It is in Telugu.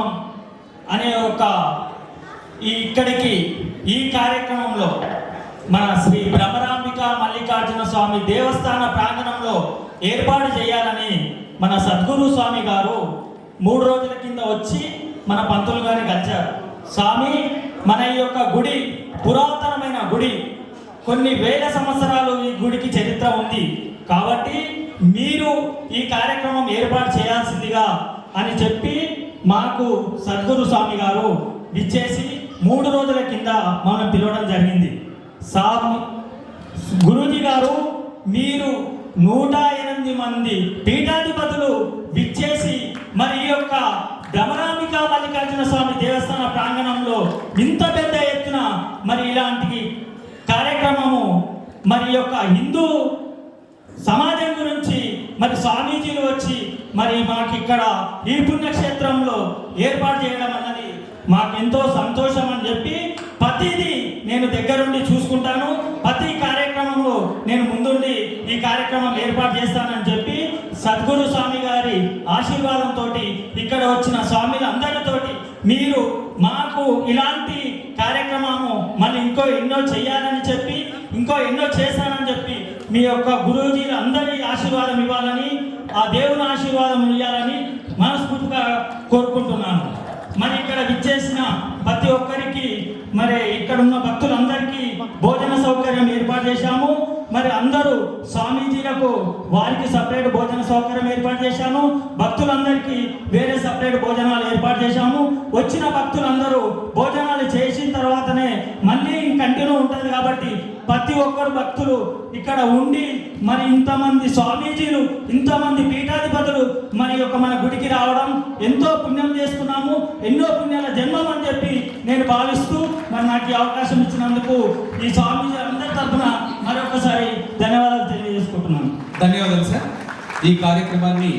కార్యక్రమం అనే ఒక ఈ ఇక్కడికి ఈ కార్యక్రమంలో మన శ్రీ భ్రమరాంబిక మల్లికార్జున స్వామి దేవస్థాన ప్రాంగణంలో ఏర్పాటు చేయాలని మన సద్గురు స్వామి గారు మూడు రోజుల కింద వచ్చి మన పంతులు గారిని కలిశారు స్వామి మన ఈ యొక్క గుడి పురాతనమైన గుడి. కొన్ని వేల సంవత్సరాలు ఈ గుడికి చరిత్ర ఉంది. కాబట్టి మీరు ఈ కార్యక్రమం ఏర్పాటు చేయాల్సిందిగా అని చెప్పి మాకు సద్గురు స్వామి గారు ఇచ్చేసి మూడు రోజుల కింద మనం పిలవడం జరిగింది. స్వామి గురూజీ గారు మీరు నూట ఎనిమిది మంది పీఠాధిపతులు విచ్చేసి మరి ఈ యొక్క భ్రమరాంబిక మల్లికార్జున స్వామి దేవస్థాన ప్రాంగణంలో ఇంత పెద్ద ఎత్తున మరి ఇలాంటి కార్యక్రమము మరి యొక్క హిందూ సమాజం మరి స్వామీజీలు వచ్చి మరి మాకు ఇక్కడ ఈ పుణ్యక్షేత్రంలో ఏర్పాటు చేయడం అన్నది మాకెంతో సంతోషం అని చెప్పి ప్రతిదీ నేను దగ్గరుండి చూసుకుంటాను. ప్రతి కార్యక్రమంలో నేను ముందుండి ఈ కార్యక్రమం ఏర్పాటు చేస్తానని చెప్పి సద్గురు స్వామి గారి ఆశీర్వాదంతో ఇక్కడ వచ్చిన స్వామిలందరితోటి మీరు మాకు ఇలాంటి కార్యక్రమము మళ్ళీ ఇంకో ఎన్నో చేయాలని చెప్పి ఇంకో ఎన్నో చేస్తానని చెప్పి మీ యొక్క గురువుజీలు అందరి ఆశీర్వాదం ఇవ్వాలని ఆ దేవుని ఆశీర్వాదం ఇవ్వాలని మనస్ఫూర్తిగా కోరుకుంటున్నాను. మరి ఇక్కడ విచ్చేసిన ప్రతి ఒక్కరికి మరి ఇక్కడ ఉన్న భక్తులందరికీ భోజన సౌకర్యం ఏర్పాటు చేశాము. మరి అందరూ స్వామీజీలకు వారికి సపరేట్ భోజన సౌకర్యం ఏర్పాటు చేశాము భక్తులందరికీ వేరే సపరేట్ భోజనాలు ఏర్పాటు చేశాము. వచ్చిన భక్తులందరూ భోజనాలు చేసిన తర్వాతనే కంటిన్యూ ఉంటుంది కాబట్టి ప్రతి ఒక్కరు భక్తులు ఇక్కడ ఉండి మరి ఇంతమంది స్వామీజీలు ఇంతమంది పీఠాధిపతులు మరి యొక్క మన గుడికి రావడం ఎంతో పుణ్యం చేసుకున్నాము ఎన్నో పుణ్యాల జన్మం అని చెప్పి నేను భావిస్తూ మరి నాకు ఈ అవకాశం ఇచ్చినందుకు ఈ స్వామీజీ అందరి తరఫున మరొకసారి ధన్యవాదాలు తెలియజేసుకుంటున్నాను. ధన్యవాదాలు సార్. ఈ కార్యక్రమాన్ని